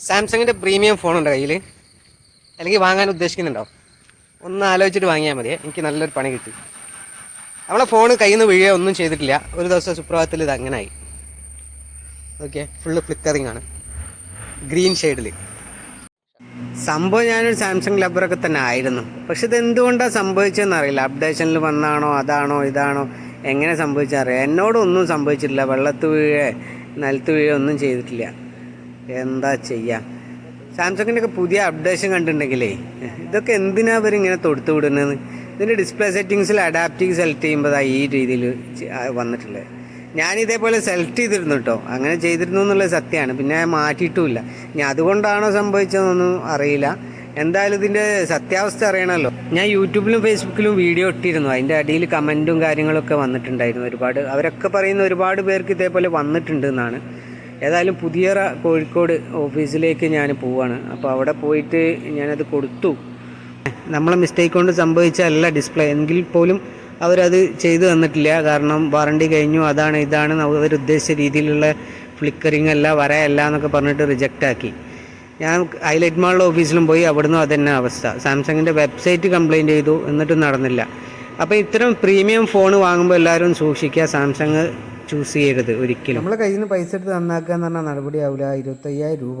സാംസങ്ങിന്റെ premium phone ഉണ്ട് കയ്യിൽ അല്ലെങ്കിൽ വാങ്ങാൻ ഉദ്ദേശിക്കുന്നുണ്ടോ? ഒന്ന് ആലോചിച്ചിട്ട് വാങ്ങിയാൽ മതി. എനിക്ക് നല്ലൊരു പണി കിട്ടി. നമ്മളെ ഫോൺ കയ്യിൽ നിന്ന് വീഴുക ഒന്നും ചെയ്തിട്ടില്ല. ഒരു ദിവസം സുപ്രഭാതത്തിൽ ഇത് ആയി? ഓക്കെ ഫുള്ള് ഫ്ലിക്കറിങ് ആണ്. ഗ്രീൻ ഷെയ്ഡിൽ സംഭവം ഞാനൊരു സാംസങ് ലബറൊക്കെ തന്നെ ആയിരുന്നു. പക്ഷെ ഇത് എന്തുകൊണ്ടാണ് സംഭവിച്ചതെന്ന് അറിയില്ല. അപ്ഡേഷനിൽ വന്നാണോ അതാണോ ഇതാണോ എങ്ങനെ സംഭവിച്ചറിയാം എന്നോടൊന്നും സംഭവിച്ചിട്ടില്ല. വെള്ളത്ത് വീഴേ നിലത്ത് വീഴേ ഒന്നും ചെയ്തിട്ടില്ല. എന്താ ചെയ്യുക സാംസങ്ങിന്റെ ഒക്കെ പുതിയ അപ്ഡേഷൻ കണ്ടിട്ടുണ്ടെങ്കിലേ ഇതൊക്കെ എന്തിനാ അവരിങ്ങനെ തൊടുത്ത് വിടുന്നത്? ഇതിന്റെ ഡിസ്പ്ലേ സെറ്റിങ്സിൽ അഡാപ്റ്റീവ് സെലക്ട് ചെയ്യുമ്പോൾ ഈ രീതിയിൽ വന്നിട്ടുള്ളത് ഞാൻ ഇതേപോലെ സെലക്ട് ചെയ്തിരുന്നു കേട്ടോ അങ്ങനെ ചെയ്തിരുന്നു എന്നുള്ളത് സത്യമാണ് പിന്നെ മാറ്റിയിട്ടുമില്ല. ഇനി അതുകൊണ്ടാണോ സംഭവിച്ചതെന്നൊന്നും അറിയില്ല. എന്തായാലും ഇതിന്റെ സത്യാവസ്ഥ അറിയണമല്ലോ. ഞാൻ യൂട്യൂബിലും ഫേസ്ബുക്കിലും വീഡിയോ ഇട്ടിരുന്നു. അതിന്റെ അടിയിൽ കമന്റും കാര്യങ്ങളൊക്കെ വന്നിട്ടുണ്ടായിരുന്നു. ഒരുപാട് അവരൊക്കെ പറയുന്ന ഒരുപാട് പേർക്ക് ഇതേപോലെ വന്നിട്ടുണ്ട് എന്നാണ്. ഏതായാലും പുതിയ കോഴിക്കോട് ഓഫീസിലേക്ക് ഞാൻ പോവാണ്. അപ്പോൾ അവിടെ പോയിട്ട് ഞാനത് കൊടുത്തു. നമ്മളെ മിസ്റ്റേക്ക് കൊണ്ട് സംഭവിച്ചല്ല ഡിസ്പ്ലേ എങ്കിൽ പോലും അവരത് ചെയ്തു തന്നിട്ടില്ല. കാരണം വാറണ്ടി കഴിഞ്ഞു അതാണ് ഇതാണ് അവരുദ്ദേശിച്ച രീതിയിലുള്ള ഫ്ലിക്കറിങ് അല്ല വരയല്ല എന്നൊക്കെ പറഞ്ഞിട്ട് റിജക്റ്റ് ആക്കി. ഞാൻ ഹൈലൈറ്റ് മാളിലെ ഓഫീസിലും പോയി അവിടുന്ന് അതന്നെ അവസ്ഥ. സാംസങ്ങിന്റെ വെബ്സൈറ്റ് കംപ്ലയിന്റ് ചെയ്തു എന്നിട്ടും നടന്നില്ല. അപ്പോൾ ഇത്തരം പ്രീമിയം ഫോൺ വാങ്ങുമ്പോൾ എല്ലാവരും സൂക്ഷിക്കുക. സാംസങ് ചൂസ് ചെയ്യരുത് ഒരിക്കലും. നമ്മളെ കയ്യിൽ നിന്ന് പൈസ എടുത്ത് നന്നാക്കുക എന്ന് പറഞ്ഞാൽ നടപടിയാവില്ല ഇരുപത്തയ്യായിരം രൂപ